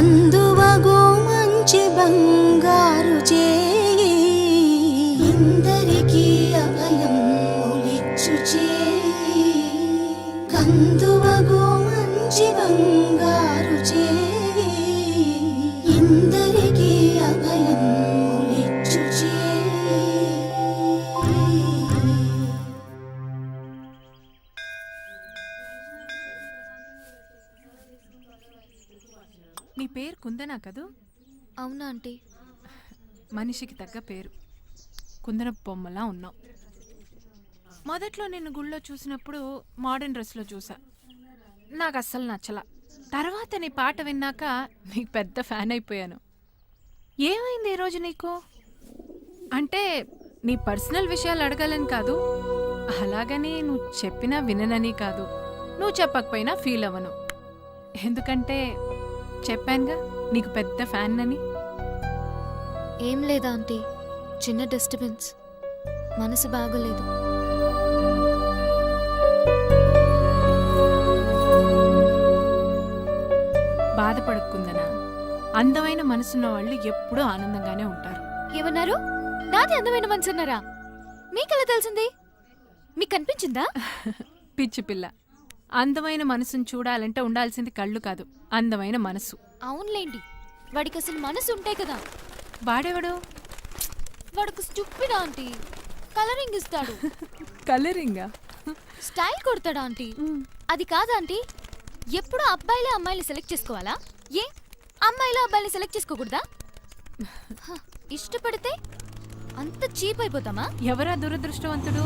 అందువగో మంచి బంగారు చేయి అందరికీ అభయం ములిచ్చు చేయి. కందువగో మంచి బంగారు చేయి ఇందరికీ అభయం ములిచ్చు చేయి. నీ పేరు కుందనా కదూ? అవునా ఆంటీ. మనిషికి తగ్గ పేరు. కుందన బొమ్మలా ఉన్నావు. మొదట్లో నిన్ను గుళ్ళో చూసినప్పుడు మోడర్న్ డ్రెస్లో చూసా. నాకు అస్సలు నచ్చలా. తర్వాత నీ పాట విన్నాక నీకు పెద్ద ఫ్యాన్ అయిపోయాను. ఏమైంది ఈరోజు నీకు? అంటే నీ పర్సనల్ విషయాలు అడగాలని కాదు. అలాగని నువ్వు చెప్పినా విననని కాదు. నువ్వు చెప్పకపోయినా ఫీల్ అవ్వను. ఎందుకంటే చెప్పానుగా నీకు పెద్ద ఫ్యాన్ అని ఏం లేదా ఆంటీ. చిన్న డిస్టర్బెన్స్. మనసు బాగోలేదు. బాధపడకుందనా? అందమైన మనసున్న వాళ్ళు ఎప్పుడూ ఆనందంగానే ఉంటారు. ఏమన్నారు? నాది అందమైన మనసు అన్నారా మీకెలా తెలిసింది? మీకు కనిపించిందా? పిచ్చి పిల్ల. అందమైన మనసును చూడాలంటే ఉండాల్సింది కళ్ళు కాదు అందమైన మనసు. అవునులేండి. వాడికి అసలు మనసు ఉంటాయి కదా. వాడేవాడు? వాడికి స్టూపిడ్ ఆంటీ. కలరింగ్ ఇస్తాడు. కలరింగా? స్టైల్ కొడతాడు ఆంటీ. అది కాదు ఆంటీ. ఎప్పుడు అబ్బాయిలే అమ్మాయిలు సెలెక్ట్ చేసుకోవాలా? ఏ? అమ్మాయిలు అబ్బాయిని సెలెక్ట్ చేసుకోకూడదా? ఇష్టపడితే అంత చీప్ అయిపోతామా? ఎవరా దురదృష్టవంతుడు?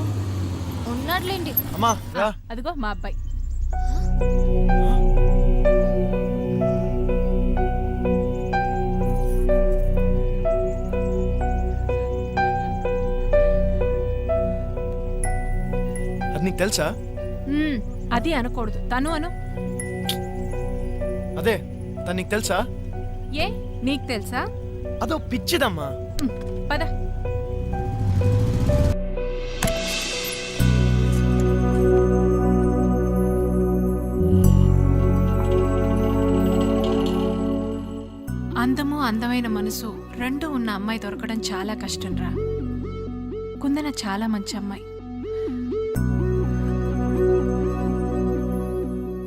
ఉన్నాడులేండి. అదిగో మా అబ్బాయి. అది నీకు తెలుసా? మ్మ్, అది అనకూడదు. తను అను. అదే తను నీకు తెలుసా? ఏ నీకు తెలుసా? అదో పిచ్చిదమ్మా. మ్మ్, పద. అందము అందమైన మనసు రెండు ఉన్న అమ్మాయి దొరకడం చాలా కష్టం రా కుందన చాలా మంచి అమ్మాయి.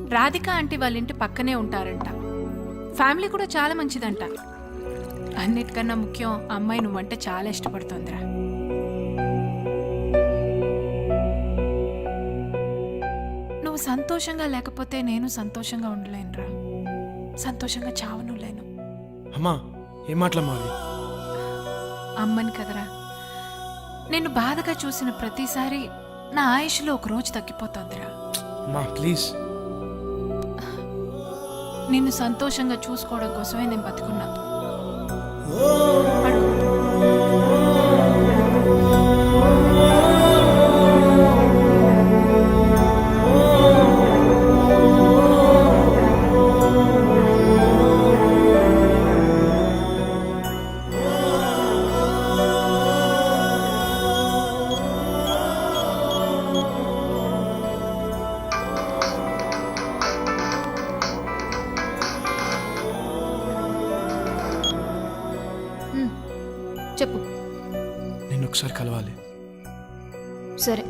రాధిక ఆంటీ వాళ్ళ ఇంటి పక్కనే ఉంటారంట. ఫ్యామిలీ కూడా చాలా మంచిదంట. అన్నిటికన్నా ముఖ్యం అమ్మాయి నువ్వంటే చాలా ఇష్టపడుతోందిరా. నువ్వు సంతోషంగా లేకపోతే నేను సంతోషంగా ఉండలేనురా. సంతోషంగా చావను లేను. అమ్మా ఏం అవి అమ్మని కదరా. నేను బాధగా చూసిన ప్రతిసారి నా ఆయుష్లో ఒక రోజు తగ్గిపోతోందిరా. అమ్మా ప్లీజ్. నిన్ను సంతోషంగా చూసుకోవడం కోసమే నేను బతుకున్నా చెప్పు. నిన్ను ఒకసారి కలవాలి. సరే.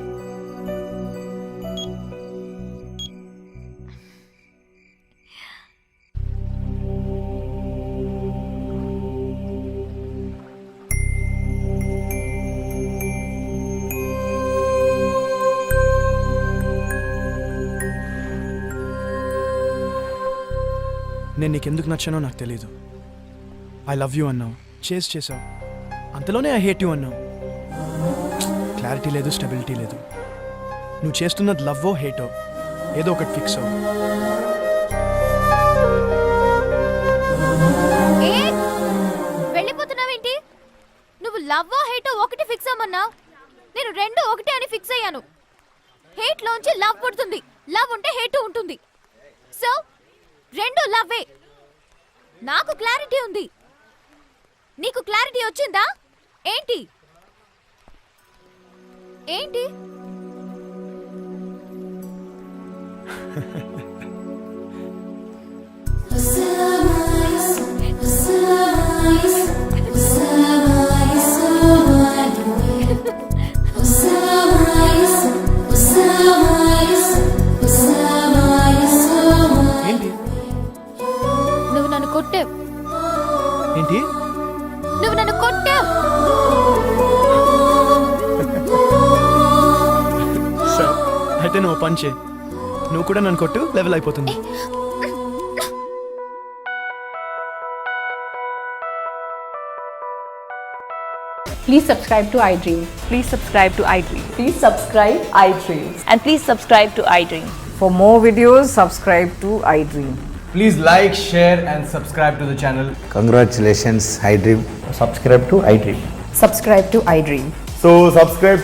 నేను నీకెందుకు నచ్చానో నాకు తెలియదు ఐ లవ్ యూ అన్నావు. చేసి చేసావు. అంతలోనే ఐ హేట్ యూ అన్నావు. క్లారిటీ లేదు స్టెబిలిటీ లేదు. నువ్వు చేస్తున్నది లవ్వో హేటో ఏదో ఒకటి ఫిక్స్ అవ్వు. ఏ? వెళ్ళిపోతున్నావేంటి? నువ్వు లవ్ హేటో ఒకటి ఫిక్స్ అమ్మన్నా నేను రెండు ఒకటి అని ఫిక్స్ అయ్యాను. హేట్ లోంచి లవ్ పుడుతుంది. లవ్ ఉంటే హేట్ ఉంటుంది. సో రెండు లవ్వే. నాకు క్లారిటీ ఉంది. నీకు క్లారిటీ వచ్చిందా? ఏంటి? ఏంటి? అయితే నువ్వు పంచే నువ్వు కూడా నన్ను కొట్టు లెవెల్ అయిపోతుంది Please subscribe to iDream. Please subscribe to iDream. Please subscribe iDream. And please subscribe to iDream. For more videos, subscribe to iDream. Please like, share, and subscribe to the channel. Congratulations, iDream. subscribe to iDream. Subscribe to iDream. So subscribe